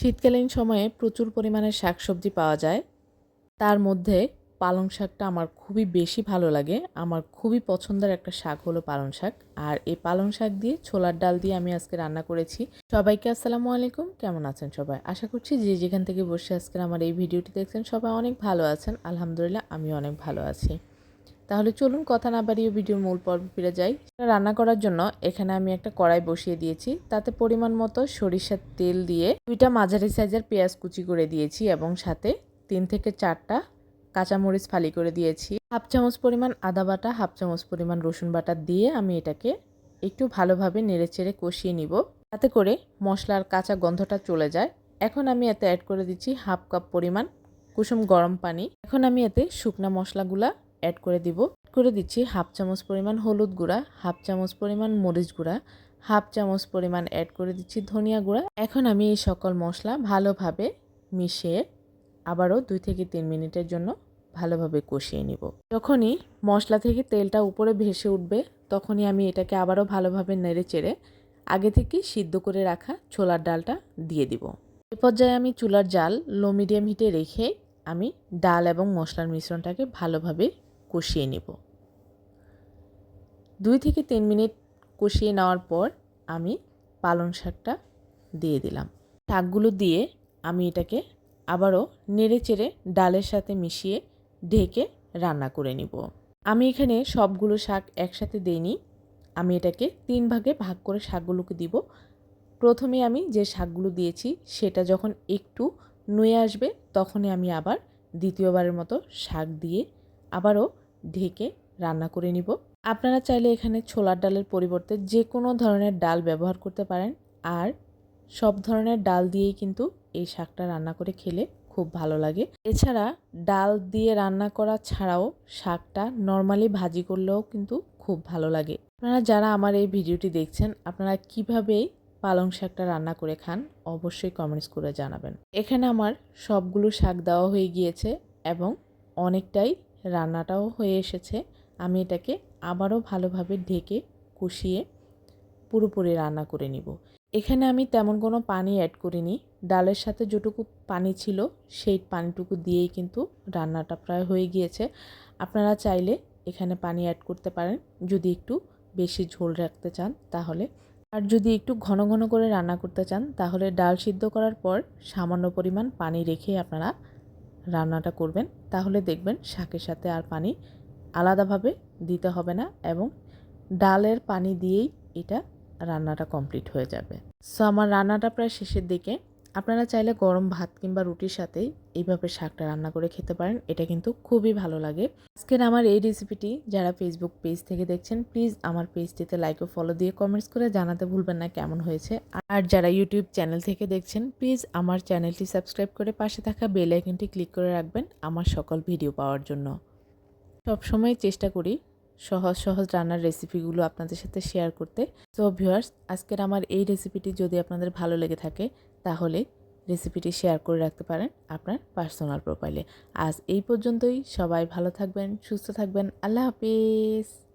শীতকালীন সময়ে প্রচুর পরিমাণে শাকসবজি পাওয়া যায়। তার মধ্যে পালং শাকটা আমার খুবই বেশি ভালো লাগে। আমার খুবই পছন্দের একটা শাক হলো পালং শাক। আর এই পালং শাক দিয়ে ছোলার ডাল দিয়ে আমি আজকে রান্না করেছি। সবাইকে আসসালামু আলাইকুম। কেমন আছেন সবাই? আশা করছি যে যেখান থেকে বসে আজকে আমার এই ভিডিওটি দেখছেন সবাই অনেক ভালো আছেন। আলহামদুলিল্লাহ আমি অনেক ভালো আছি। তাহলে চলুন কথা না বাড়িয়ে ভিডিওর মূল পর্বে ফিরে যাই। রান্না করার জন্য এখানে আমি একটা কড়াই বসিয়ে দিয়েছি। তাতে পরিমাণ মতো সরিষার তেল দিয়ে দুইটা মাঝারি সাইজের পেঁয়াজ কুচি করে দিয়েছি এবং সাথে তিন থেকে চারটা কাঁচামরিচ ফালি করে দিয়েছি। হাফ চামচ পরিমাণ আদা বাটা, হাফ চামচ পরিমাণ রসুন বাটা দিয়ে আমি এটাকে একটু ভালোভাবে নেড়েচেড়ে কষিয়ে নিব। তাতে করে মশলার কাঁচা গন্ধটা চলে যায়। এখন আমি এতে অ্যাড করে দিচ্ছি হাফ কাপ পরিমাণ কুসুম গরম পানি। এখন আমি এতে শুকনা মশলাগুলা অ্যাড করে দিব। করে দিচ্ছি হাফ চামচ পরিমাণ হলুদ গুঁড়া, হাফ চামচ পরিমাণ মরিচ গুঁড়া, হাফ চামচ পরিমাণ অ্যাড করে দিচ্ছি ধনিয়া গুঁড়া। এখন আমি এই সকল মশলা ভালোভাবে মিশিয়ে আবারও দুই থেকে তিন মিনিটের জন্য ভালোভাবে কষিয়ে নিব। যখনই মশলা থেকে তেলটা উপরে ভেসে উঠবে, তখনই আমি এটাকে আবারও ভালোভাবে নেড়ে চেড়ে আগে থেকে সিদ্ধ করে রাখা ছোলার ডালটা দিয়ে দিব। এ পর্যায়ে আমি চুলার জাল লো মিডিয়াম হিটে রেখে আমি ডাল এবং মশলার মিশ্রণটাকে ভালোভাবে কষিয়ে নেব। দুই থেকে তিন মিনিট কষিয়ে নেওয়ার পর আমি পালং শাকটা দিয়ে দিলাম। শাকগুলো দিয়ে আমি এটাকে আবারও নেড়ে চেড়ে ডালের সাথে মিশিয়ে ঢেকে রান্না করে নিব। আমি এখানে সবগুলো শাক একসাথে দিইনি। আমি এটাকে তিন ভাগে ভাগ করে শাকগুলোকে দিব। প্রথমে আমি যে শাকগুলো দিয়েছি সেটা যখন একটু নুয়ে আসবে তখনই আমি আবার দ্বিতীয়বারের মতো শাক দিয়ে আবারও ঢেকে রান্না করে নিব। আপনারা চাইলে এখানে ছোলার ডালের পরিবর্তে যে কোনো ধরনের ডাল ব্যবহার করতে পারেন। আর সব ধরনের ডাল দিয়েই কিন্তু এই শাকটা রান্না করে খেলে খুব ভালো লাগে। এছাড়া ডাল দিয়ে রান্না করা ছাড়াও শাকটা নর্মালি ভাজি করলেও কিন্তু খুব ভালো লাগে। আপনারা যারা আমার এই ভিডিওটি দেখছেন, আপনারা কীভাবেই পালং শাকটা রান্না করে খান অবশ্যই কমেন্টস করে জানাবেন। এখানে আমার সবগুলো শাক দেওয়া হয়ে গিয়েছে এবং অনেকটাই রান্নাটাও হয়ে এসেছে। আমি এটাকে আবারও ভালোভাবে ঢেকে কষিয়ে পুরোপুরি রান্না করে নিব। এখানে আমি তেমন কোনো পানি অ্যাড করিনি। ডালের সাথে যেটুকু পানি ছিল, সেই পানিটুকু দিয়েই কিন্তু রান্নাটা প্রায় হয়ে গিয়েছে। আপনারা চাইলে এখানে পানি অ্যাড করতে পারেন। যদি একটু বেশি ঝোল রাখতে চান, তাহলে। আর যদি একটু ঘন ঘন করে রান্না করতে চান, তাহলে ডাল সিদ্ধ করার পর সামান্য পরিমাণ পানি রেখে আপনারা রান্নাটা করবেন, তাহলে দেখবেন শাকের সাথে আর পানি আলাদাভাবে দিতে হবে না এবং ডালের পানি দিয়েই এটা রান্নাটা কমপ্লিট হয়ে যাবে। সো আমার রান্নাটা প্রায় শেষের দিকে আপনারা চাইলে গরম ভাত কিংবা রুটির সাথেই এইভাবে শাকটা রান্না করে খেতে পারেন, এটা কিন্তু খুবই ভালো লাগে। আজকের আমার এই রেসিপিটি যারা ফেসবুক পেজ থেকে দেখছেন প্লিজ আমার পেজটিতে লাইক ও ফলো দিয়ে কমেন্টস করে জানাতে ভুলবেন না কেমন হয়েছে। আর যারা ইউটিউব চ্যানেল থেকে দেখছেন প্লিজ আমার চ্যানেলটি সাবস্ক্রাইব করে পাশে থাকা বেল আইকনটি ক্লিক করে রাখবেন আমার সকল ভিডিও পাওয়ার জন্য। সবসময় চেষ্টা করি সহজ সহজ রান্নার রেসিপিগুলো আপনাদের সাথে শেয়ার করতে। তো ভিউয়ার্স আজকের আমার এই রেসিপিটি যদি আপনাদের ভালো লেগে থাকে তাহলে রেসিপিটি শেয়ার করে রাখতে পারেন আপনার পার্সোনাল প্রোফাইলে। আজ এই পর্যন্তই। সবাই ভালো থাকবেন, সুস্থ থাকবেন। আল্লাহ হাফিজ।